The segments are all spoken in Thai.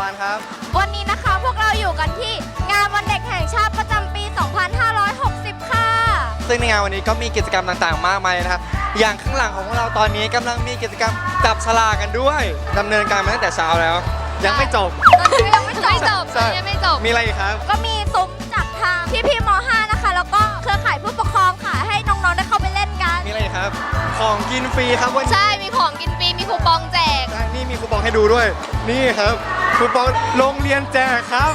วันครับ วันนี้นะคะพวกเราอยู่กันที่งานวันเด็กแห่งชาติประจำปี 2560 ค่ะ ซึ่งในงานวันนี้ก็มีกิจกรรมต่างๆ มากมายนะครับ อย่างข้างหลังของพวกเราตอนนี้กำลังมีกิจกรรมจับฉลากกันด้วยดำเนินการมาตั้งแต่เช้าแล้ว ยังไม่จบยังไม่จบไม่จบใช่ยังไม่จบ มีอะไรอีกครับ ก็มีซุ้มจากทางพี่พี่ๆม .5 นะคะ แล้วก็เครือข่ายผู้ปกครองค่ะ ให้น้องๆได้เข้าไปเล่นกัน มีอะไรอีกครับ ของกินฟรีครับวันนี้ใช่ มีของกินฟรี มีคูปองแจกใช่นี่มีคูปองให้ดูด้วย นี่ครับ คูปองโรงเรียนแจกครับ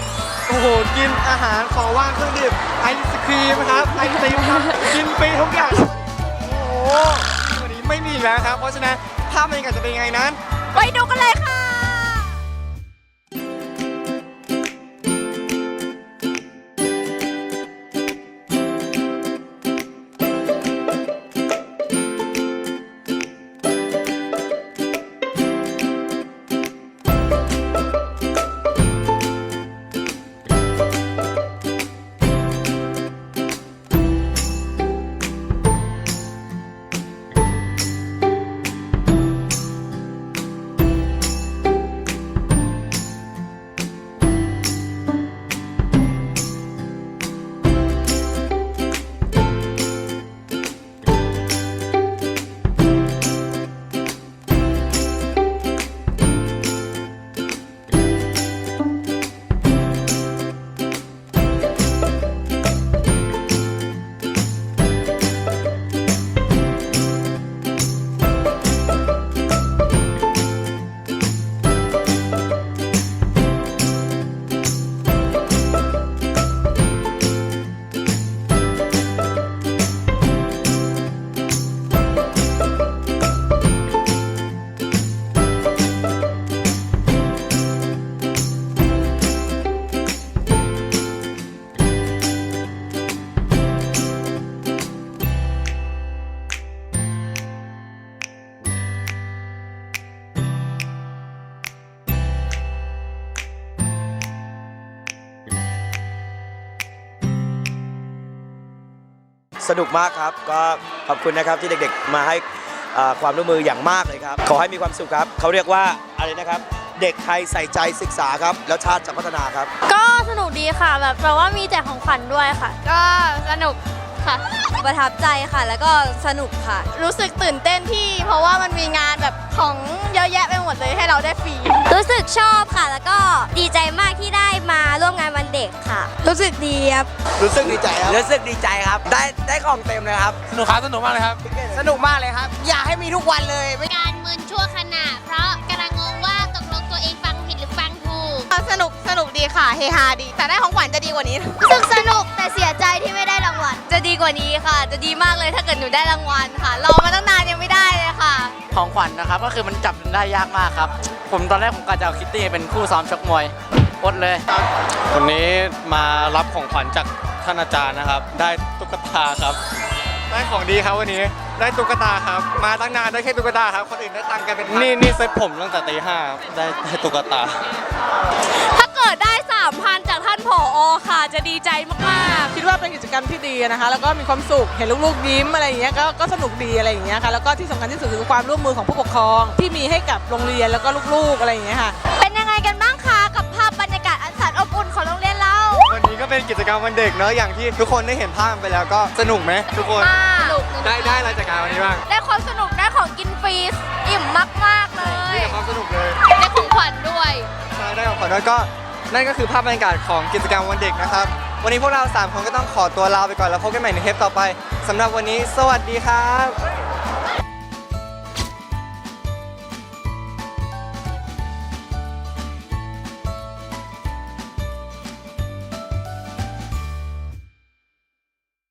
โอ้โห กินอาหารของว่างเครื่องดื่มไอศครีมครับ ไอติมครับ กินฟรีทุกอย่าง โอ้โหวันนี้ไม่มีแล้วครับ เพราะฉะนั้นภาพบรรยากาศจะเป็นยังไงนั้น ไปดูกันเลยค่ะ สนุกมากครับ ก็ขอบคุณนะครับที่เด็กๆมาให้อ่าความร่วมมืออย่างมากเลยครับ ขอให้มีความสุขครับ เขาเรียกว่าอะไรนะครับ เด็กไทยใส่ใจศึกษาครับ แล้วชาติจะพัฒนาครับ ก็สนุกดีค่ะแบบแปลว่ามีแจกของขวัญด้วยค่ะ ก็สนุกค่ะประทับใจค่ะแล้วก็สนุกค่ะ รู้สึกตื่นเต้นที่ เพราะว่ามันมีงานแบบของเยอะแยะไปหมดเลยให้เราได้ฟรีรู้สึกชอบค่ะแล้วก็ดีใจมาก รู้สึกดีครับ รู้สึกดีใจครับ รู้สึกดีใจครับ ได้ได้ของเต็มเลยครับ สนุกครับสนุกมากเลยครับ สนุกมากเลยครับ อยากให้มีทุกวันเลยการมึนชั่วขณะ เพราะกำลังงงว่าตกลงตัวเองฟังผิดหรือฟังถูก สนุกสนุกดีค่ะ เฮฮาดี แต่ได้ของขวัญจะดีกว่านี้รู้สึกสนุกแต่เสียใจที่ไม่ได้รางวัล จะดีกว่านี้ค่ะ จะดีมากเลยถ้าเกิดหนูได้รางวัลค่ะ รอมาตั้งนานยังไม่ได้เลยค่ะ ของขวัญนะครับ ก็คือมันจับได้ยากมากครับ ผมตอนแรกผมกะจะเอาคิตตี้เป็นคู่ซ้อมชกมวย อดเลย วันนี้มารับของขวัญจากท่านอาจารย์นะครับ ได้ตุ๊กตาครับ ได้ของดีครับวันนี้ ได้ตุ๊กตาครับ มาตั้งนานได้แค่ตุ๊กตาครับ คนอื่นได้ตังค์กันเป็นพันนี่นี่เซ็ตผมตั้งแต่ตีห้าครับได้ได้ตุ๊กตา ถ้าเกิดได้ 3,000 จากท่านผออค่ะ จะดีใจมากคิดว่าเป็นกิจกรรมที่ดีนะคะ แล้วก็มีความสุข เห็นลูกๆยิ้มอะไรอย่างเงี้ยก็ก็สนุกดีอะไรอย่างเงี้ยค่ะ แล้วก็ที่สำคัญที่สุดคือความร่วมมือของผู้ปกครองที่มีให้กับโรงเรียนแล้วก็ลูกๆอะไรอย่างเงี้ยค่ะ ๆ เป็นยังไง เป็นกิจกรรมวันเด็กเนอะอย่างที่ทุกคนได้เห็นภาพไปแล้วก็สนุกไหมทุกคน สนุกได้ได้อะไรจากงานวันนี้บ้างได้ความสนุกได้ของกินฟรีอิ่มมาก ๆ เลยนี่กับความสนุกเลยได้ของขวัญด้วย ใช่ได้ของขวัญด้วยก็นั่นก็คือภาพบรรยากาศของกิจกรรมวันเด็กนะครับ วันนี้พวกเรา3คนก็ต้องขอตัวลาไปก่อนแล้วพบกันใหม่ในเทปต่อไปสำหรับวันนี้ สวัสดีครับ